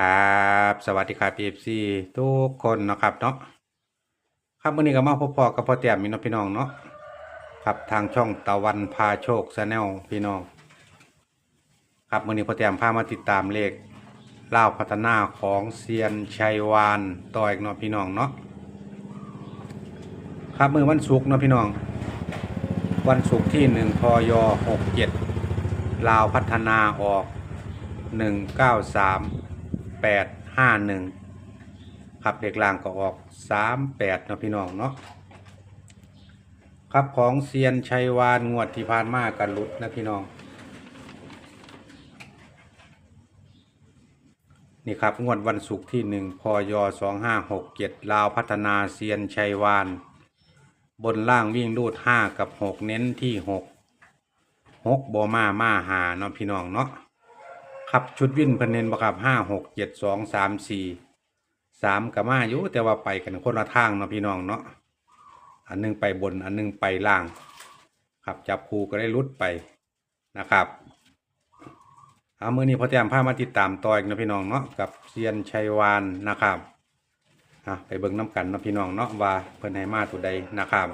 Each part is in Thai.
ครับสวัสดีครับพีเอฟซีทุกคนนะครับเนาะครับวันนี้ก็มาพบพอกับพ่อเตี่ยมมีน้องพี่น้องเนาะครับทางช่องตะวันพาโชคแนลพี่น้อง ครับวันนี้พ่อเตี่ยมพามาติดตามเลขเล่าวพัฒนาของเซียนชัยวานต่ออีกเนาะพี่น้องเนาะครับมือวันศุกร์เนาะพี่น้อง วันศุกร์ที่หนึ่งพยหกเจ็ดลาวพัฒนาออกหนึ่งเก้าสาม แปดห้าหนึ่งครับเด็กล่างก็ออกสามแปดนะพี่น้องเนาะครับของเซียนชัยวานงวดที่ผ่านมากันลุดนะพี่น้อง นี่ครับงวดวันศุกร์ที่หนึ่งพยสองห้าหกเจ็ดลาวพัฒนาเซียนชัยวาน บนล่างวิ่งรูดห้ากับหกเน้นที่หกหกบมามาหาเนาะพี่น้องเนาะ ครับชุดวินเพิ่นเน้นบ่ครับห้าหกเจ็ดสองสามสี่สามกับมาอยู่แต่ว่าไปกันคนละทางเนาะพี่น้องเนาะอันหนึงไปบนอันหนึงไปล่าง ครับจับคู่ก็ได้ลุดไปนะครับเอามือนี้พอเตรียมพามาติดตามต่ออีกเนาะพี่น้องเนาะกับเซียนชัยวานนะครับอะไปเบิ่งน้ำกันเนาะพี่น้องเนาะว่าเพิ่นให้มาตัวใดนะครับ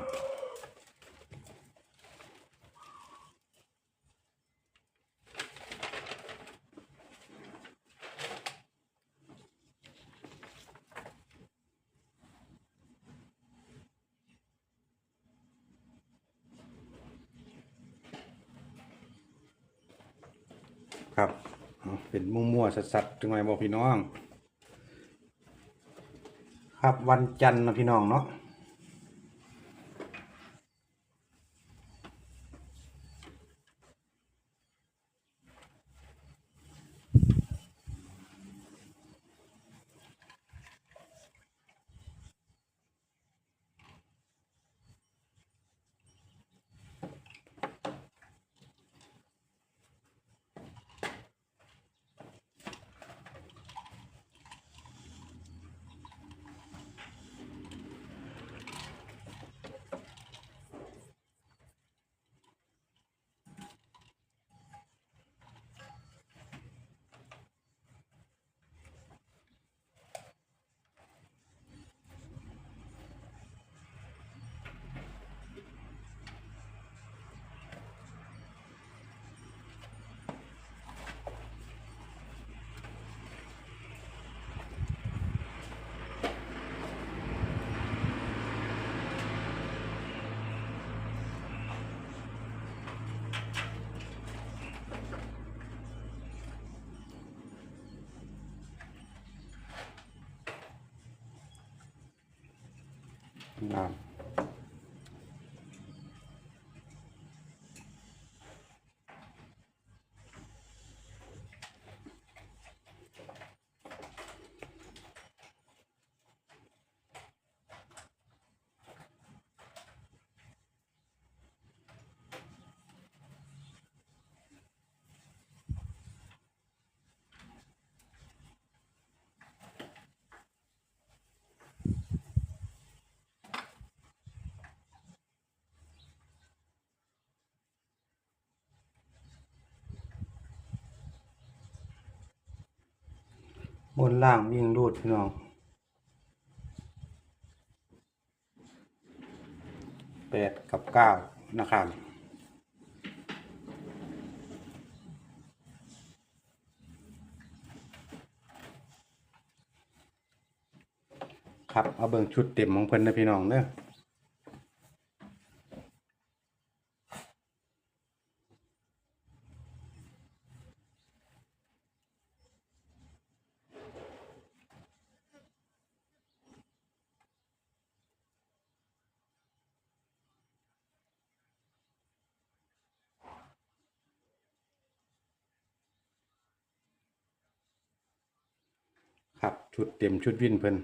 ครับ เป็นมั่วๆสัดๆจังไงบอกพี่น้อง ครับวันจันทร์นะพี่น้องเนาะ ค บนล่างวิ่งรูดพี่น้องแปดกับเก้านะครับครับเอาเบิ่งชุดเต็มของเพิ่นนะพี่น้องเด้อ ครับ ชุดเต็มชุดวินเพิ่น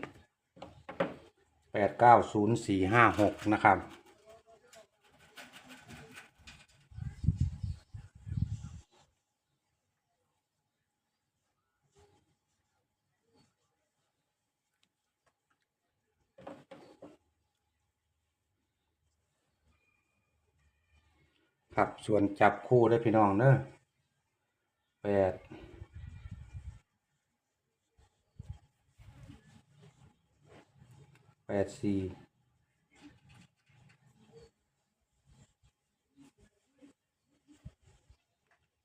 แปดเก้าศูนย์สี่ห้าหกนะครับ ครับส่วนจับคู่ได้พี่น้องเนอะแปด แปดสี่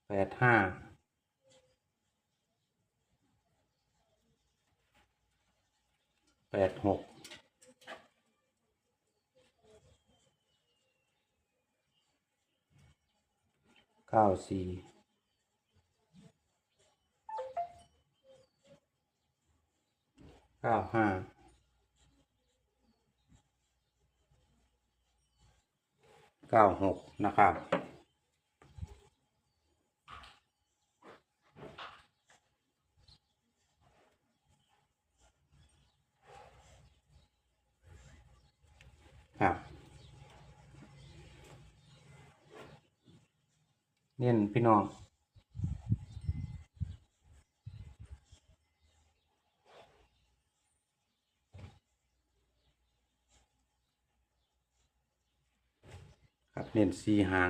แปดห้าแปดหกเก้าสี่เก้าห้า เก้าหกนะครับ ครับ เน้นพี่น้อง ครับเน้นสีหาง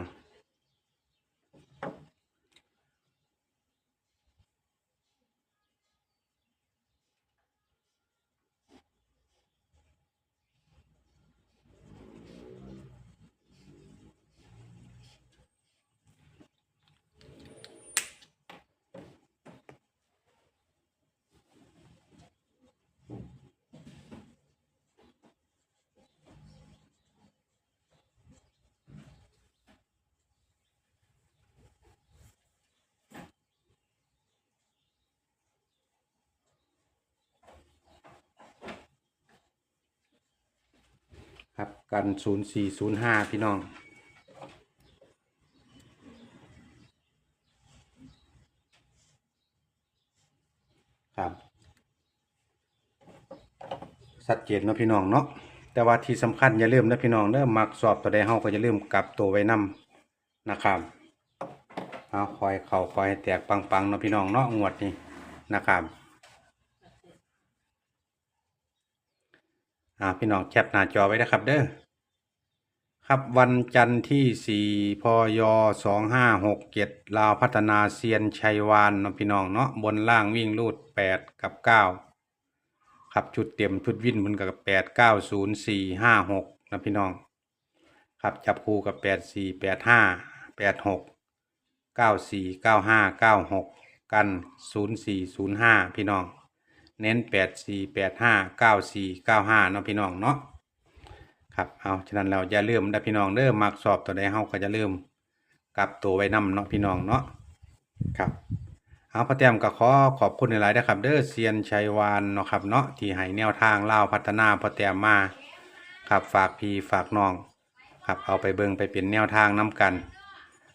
กันศูนย์สี่ศูนย์ห้าพี่น้อง ครับชัดเจนเนาะพี่น้องเนาะแต่ว่าที่สำคัญอย่าลืมนะพี่น้องเด้อมักสอบตัวใดเฮาก็อย่าลืมกลับตัวไว้นํนะครับเอาคอยเข่าคอยแตกปังๆเนาะพี่น้องเนาะงวดนี้นะครับ อ่าพี่น้องแคปหน้าจอไว้นะครับเด้อครับวันจันทร์ที่ 4 พย 2567 ลาวพัฒนาเซียนชัยวานเนาะพี่น้องเนาะบนล่างวิ่งรูด 8 กับ 9 ครับชุดเต็มชุดวินมันกับแปดเก้าศูนย์สี่ห้าหกนะพี่น้อง ครับจับคู่กับแปดสี่แปดห้าแปดหกเก้าสี่เก้าห้าเก้าหกกันศูนย์สี่ศูนย์ห้าพี่น้อง เน้นแปดสี่แปดห้าเก้าสี่เก้าห้าเนาะพี่น้องเนาะครับเอาฉะนั้นเราอย่าลืมนะพี่น้องเด้อมักสอบตัวใดเฮาก็จะลืมกลับตัวไว้นำเนาะพี่น้องเนาะครับเอาพ่อแต้มก็ขอขอบคุณหลายๆนะครับ เด้อเซียนชัยวานเนาะครับเนาะที่ให้แนวทางเล่าพัฒนาพ่อแต้มมาครับฝากพี่ฝากน้องครับเอาไปเบิงไปเป็นแนวทางน้ำกัน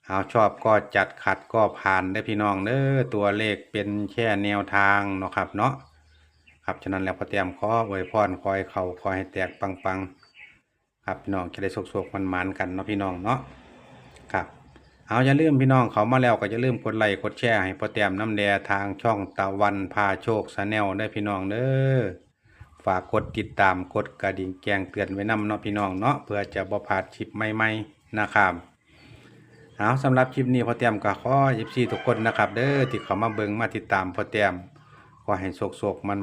เอาชอบก็จัดขัดก็ผ่านได้พี่น้องเด้อตัวเลขเป็นแค่แนวทางเนาะครับเนาะ ครับฉะนั้นแล้วพอแต้มขออวยพรคอยเขาคอยให้แตกปังๆ ครับพี่น้องจะได้สุกๆมันมันกันเนาะพี่น้องเนาะครับเอาอย่าลืมพี่น้องเขามาแล้วก็อย่าลืมกดไลค์กดแชร์ให้พอแต้มน้ำแดทางช่องตะวันพาโชคชาแนลได้พี่น้องเด้อฝากกดติดตามกดกระดิ่งแจ้งเตือนไว้นำเนาะพี่น้องเนาะเพื่อจะบ่พลาดคลิปใหม่ๆนะครับเอาสำหรับคลิปนี้พอแต้มก็ขอยิบซีทุกคนนะครับ เด้อที่เขามาเบิงมาติดตามพอแต้ม ขอให้โศกๆมั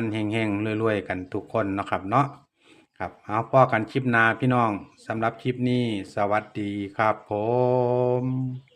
นๆเฮงๆรวยๆ กันทุกคนนะครับเนาะครับเอาพ่อกันคลิปนาพี่น้องสำหรับคลิปนี้ สวัสดีครับผม